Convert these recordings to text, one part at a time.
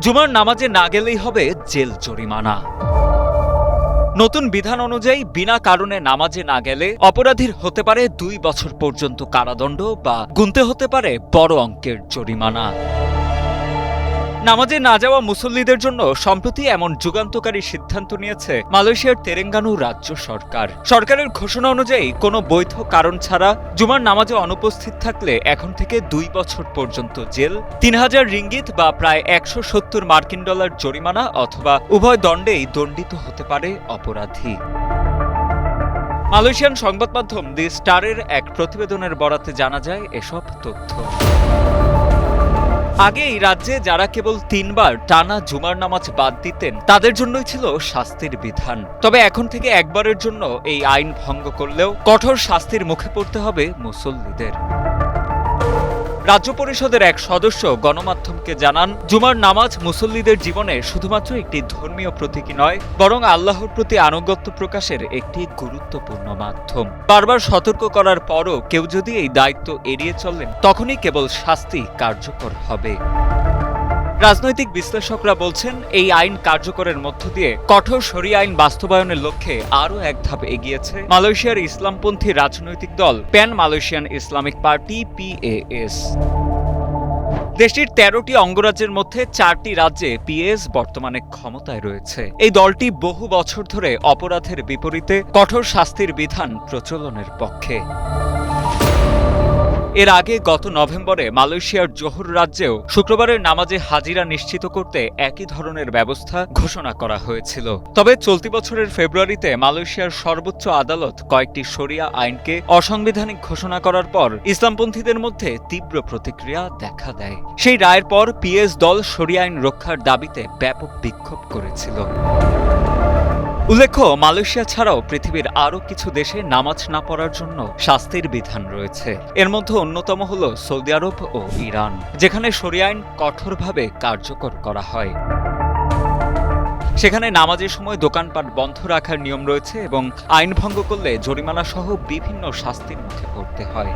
জুমার নামাজে না গেলেই হবে জেল জরিমানা। নতুন বিধান অনুযায়ী বিনা কারণে নামাজে না গেলে অপরাধীর হতে পারে দুই বছর পর্যন্ত কারাদণ্ড বা গুনতে হতে পারে বড় অঙ্কের জরিমানা। নামাজে না যাওয়া মুসল্লিদের জন্য সম্প্রতি এমন যুগান্তকারী সিদ্ধান্ত নিয়েছে মালয়েশিয়ার তেলেঙ্গানু রাজ্য সরকার। সরকারের ঘোষণা অনুযায়ী কোনো বৈধ কারণ ছাড়া জুমার নামাজে অনুপস্থিত থাকলে এখন থেকে দুই বছর পর্যন্ত জেল, তিন হাজার রিঙ্গিত বা প্রায় একশো সত্তর মার্কিন ডলার জরিমানা অথবা উভয় দণ্ডেই দণ্ডিত হতে পারে অপরাধী। মালয়েশিয়ান সংবাদ মাধ্যম দি স্টারের এক প্রতিবেদনের বরাতে জানা যায় এসব তথ্য। আগে এই রাজ্যে যারা কেবল তিনবার টানা জুমার নামাজ বাদ দিতেন, তাদের জন্যই ছিল শাস্তির বিধান। তবে এখন থেকে একবারের জন্য এই আইন ভঙ্গ করলেও কঠোর শাস্তির মুখে পড়তে হবে মুসল্লিদের। রাজ্য পরিষদের এক সদস্য গণমাধ্যমকে জানান, জুমার নামাজ মুসল্লিদের জীবনে শুধুমাত্র একটি ধর্মীয় প্রতীকী নয়, বরং আল্লাহর প্রতি আনুগত্য প্রকাশের একটি গুরুত্বপূর্ণ মাধ্যম। বারবার সতর্ক করার পরও কেউ যদি এই দায়িত্ব এড়িয়ে চলেন, তখনই কেবল শাস্তি কার্যকর হবে। রাজনৈতিক বিশ্লেষকরা বলছেন, এই আইন কার্যকরের মধ্য দিয়ে কঠোর সরি আইন বাস্তবায়নের লক্ষ্যে আরও এক ধাপ এগিয়েছে মালয়েশিয়ার ইসলামপন্থী রাজনৈতিক দল Pan Malaysian Islamic Party P A S দেশটির তেরোটি অঙ্গরাজ্যের মধ্যে চারটি রাজ্যে পিএস বর্তমানে ক্ষমতায় রয়েছে। এই দলটি বহু বছর ধরে অপরাধের বিপরীতে কঠোর শাস্তির বিধান প্রচলনের পক্ষে। এর আগে গত নভেম্বরে মালয়েশিয়ার জোহর রাজ্যেও শুক্রবারের নামাজে হাজিরা নিশ্চিত করতে একই ধরনের ব্যবস্থা ঘোষণা করা হয়েছিল। তবে চলতি বছরের ফেব্রুয়ারিতে মালয়েশিয়ার সর্বোচ্চ আদালত কয়েকটি শরিয়া আইনকে অসাংবিধানিক ঘোষণা করার পর ইসলামপন্থীদের মধ্যে তীব্র প্রতিক্রিয়া দেখা দেয়। সেই রায়ের পর পিএস দল শরিয়া আইন রক্ষার দাবিতে ব্যাপক বিক্ষোভ করেছিল। উল্লেখ্য, মালয়েশিয়া ছাড়াও পৃথিবীর আরও কিছু দেশে নামাজ না পড়ার জন্য শাস্তির বিধান রয়েছে। এর মধ্যে অন্যতম হল সৌদি আরব ও ইরান, যেখানে শরিয়া আইন কঠোরভাবে কার্যকর করা হয়। সেখানে নামাজের সময় দোকানপাট বন্ধ রাখার নিয়ম রয়েছে এবং আইন ভঙ্গ করলে জরিমানা সহ বিভিন্ন শাস্তির মুখে পড়তে হয়।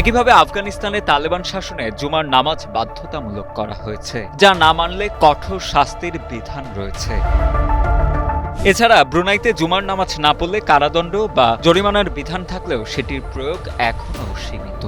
একইভাবে আফগানিস্তানে তালেবান শাসনে জুমার নামাজ বাধ্যতামূলক করা হয়েছে, যা না মানলে কঠোর শাস্তির বিধান রয়েছে। এছাড়া ব্রুনাইতে জুমার নামাজ না পড়লে কারাদণ্ড বা জরিমানার বিধান থাকলেও সেটির প্রয়োগ এখনও সীমিত।